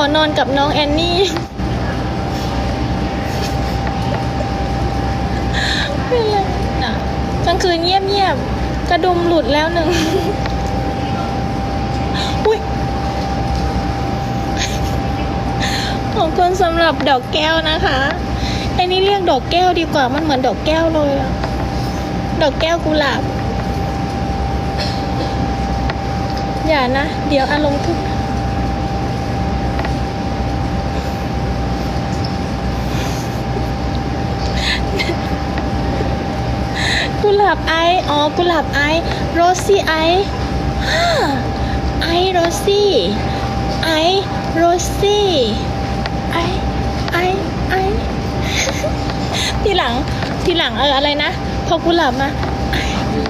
อนอนกับน้องแอนนี่ เป็นไรนะกลางคืนเงียบๆกระดุมหลุดแล้วหนึ่ง อุ้ยขอบคุณสำหรับดอกแก้วนะคะไอ้นี่เรียกดอกแก้วดีกว่ามันเหมือนดอกแก้วเลย ดอกแก้วกุหลาบ อย่านะ เดี๋ยวอารมณ์ขึ้นกุห ลาบไออ๋อกุหลาบไอโรซี่ไอฮ่าไอโรซี่ไอโรซี่ไอไอไอทีหลังทีหลังเอออะไรนะ พอกุหลาบมา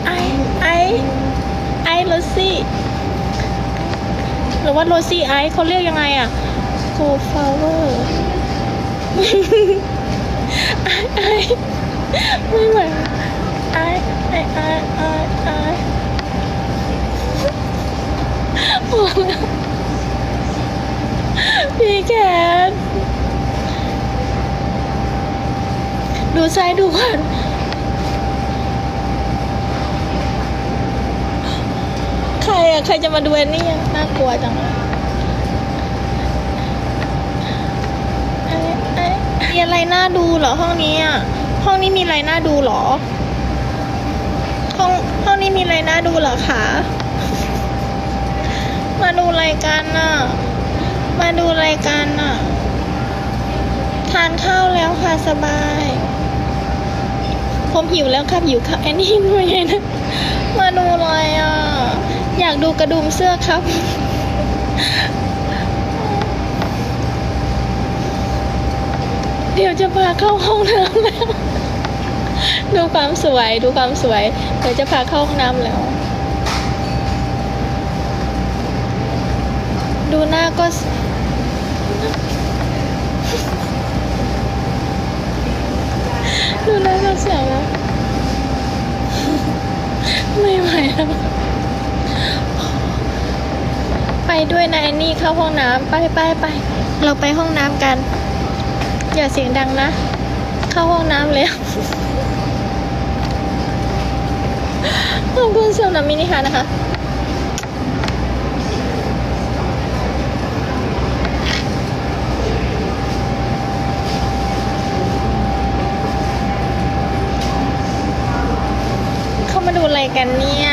ไอซ์ไอไอโรซี่หรือว่าโรซี่ไอเขาเรียกยังไงอะโคฟลาเวอร์ไอไอไม่ไหว ไอไอไอไอไอพอแล้วพี่แคทดูซ้ายดูขวาใครอะใครจะมาดูแอนนี่อะน่ากลัวจังเลยไอไอมีอะไรน่าดูเหรอห้องนี้อะห้องนี้มีอะไรน่าดูเหรอ องห้องนี้มีอะไรน่าดูเหรอคะ มาดูรายการน่ะ มาดูรายการน่ะ ทานข้าวแล้วค่ะสบาย ผมหิวแล้วครับหิวข้าวไอ้นี่ด้วยนะ มาดูอะไรอะ อยากดูกระดุมเสื้อครับเดี๋ยวจะพาเข้าห้องน้ำแล้ว ดูความสวยดูความสวยเดี๋ยวจะพาเข้าห้องน้ำแล้ว ดูหน้าก็ดูหน้าก็เสียแล้วไม่ไหวแล้วไปด้วยนะแอนนี่เข้าห้องน้ำไปไปไปเราไปห้องน้ำกัน อย่าเสียงดังนะ เข้าห้องน้ำแล้ว ขอบคุณสำหรับมินิฮาร์ทนะคะเข้ามาดูอะไรกันเนี่ย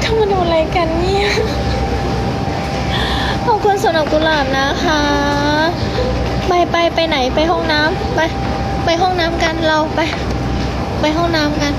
เข้ามาดูอะไรกันเนี่ยขอบคุณสำหรับกุหลาบนะคะ ไปไปไปไหนไปห้องน้ำไป ไปห้องน้ำกันเราไป ไปห้องน้ำกัน